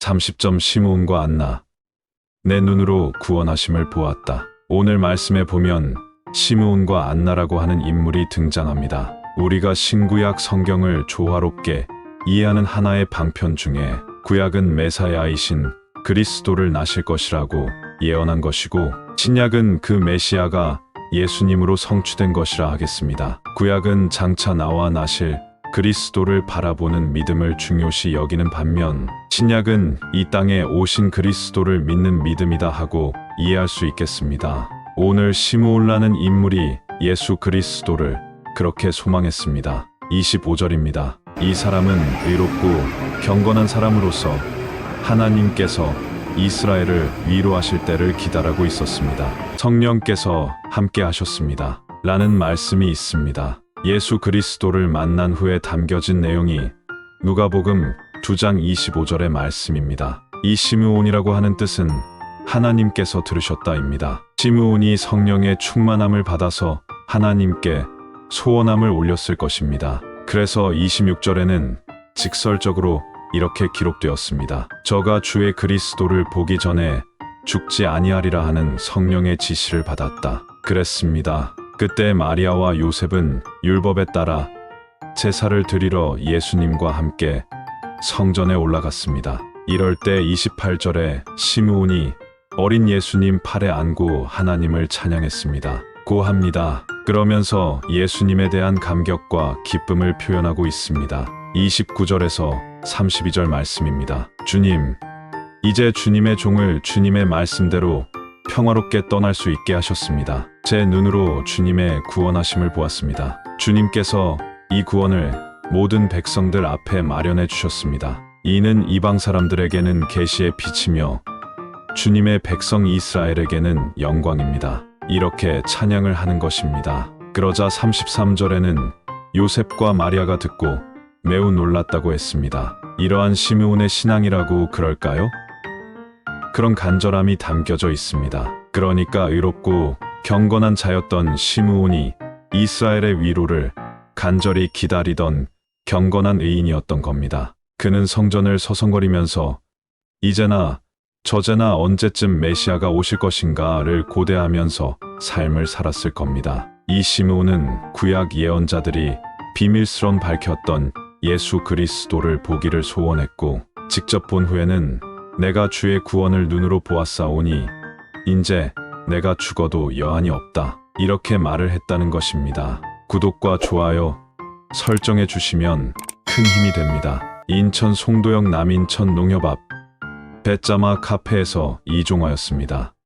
30점 시므온과 안나. 내 눈으로 구원하심을 보았다. 오늘 말씀에 보면 시므온과 안나라고 하는 인물이 등장합니다. 우리가 신구약 성경을 조화롭게 이해하는 하나의 방편 중에 구약은 메사야이신 그리스도를 나실 것이라고 예언한 것이고 신약은 그 메시아가 예수님으로 성취된 것이라 하겠습니다. 구약은 장차 나와 나실 그리스도를 바라보는 믿음을 중요시 여기는 반면 신약은 이 땅에 오신 그리스도를 믿는 믿음이다 하고 이해할 수 있겠습니다. 오늘 시므올라는 인물이 예수 그리스도를 그렇게 소망했습니다. 25절입니다. 이 사람은 의롭고 경건한 사람으로서 하나님께서 이스라엘을 위로하실 때를 기다리고 있었습니다. 성령께서 함께 하셨습니다. 라는 말씀이 있습니다. 예수 그리스도를 만난 후에 담겨진 내용이 누가복음 2장 25절의 말씀입니다. 이 시므온이라고 하는 뜻은 하나님께서 들으셨다입니다. 시므온이 성령의 충만함을 받아서 하나님께 소원함을 올렸을 것입니다. 그래서 26절에는 직설적으로 이렇게 기록되었습니다. 저가 주의 그리스도를 보기 전에 죽지 아니하리라 하는 성령의 지시를 받았다. 그랬습니다. 그때 마리아와 요셉은 율법에 따라 제사를 드리러 예수님과 함께 성전에 올라갔습니다. 이럴 때 28절에 시므온이 어린 예수님 팔에 안고 하나님을 찬양했습니다. 고합니다. 그러면서 예수님에 대한 감격과 기쁨을 표현하고 있습니다. 29절에서 32절 말씀입니다. 주님, 이제 주님의 종을 주님의 말씀대로 평화롭게 떠날 수 있게 하셨습니다. 제 눈으로 주님의 구원하심을 보았습니다. 주님께서 이 구원을 모든 백성들 앞에 마련해 주셨습니다. 이는 이방 사람들에게는 계시의 빛이며 주님의 백성 이스라엘에게는 영광입니다. 이렇게 찬양을 하는 것입니다. 그러자 33절에는 요셉과 마리아가 듣고 매우 놀랐다고 했습니다. 이러한 시므온의 신앙이라고 그럴까요? 그런 간절함이 담겨져 있습니다. 그러니까 의롭고 경건한 자였던 시므온이 이스라엘의 위로를 간절히 기다리던 경건한 의인이었던 겁니다. 그는 성전을 서성거리면서 이제나 저제나 언제쯤 메시아가 오실 것인가를 고대하면서 삶을 살았을 겁니다. 이 시므온은 구약 예언자들이 비밀스런 밝혔던 예수 그리스도를 보기를 소원했고 직접 본 후에는 내가 주의 구원을 눈으로 보았사오니 인제 내가 죽어도 여한이 없다. 이렇게 말을 했다는 것입니다. 구독과 좋아요 설정해 주시면 큰 힘이 됩니다. 인천 송도역 남인천 농협 앞 배짜마 카페에서 이종하였습니다.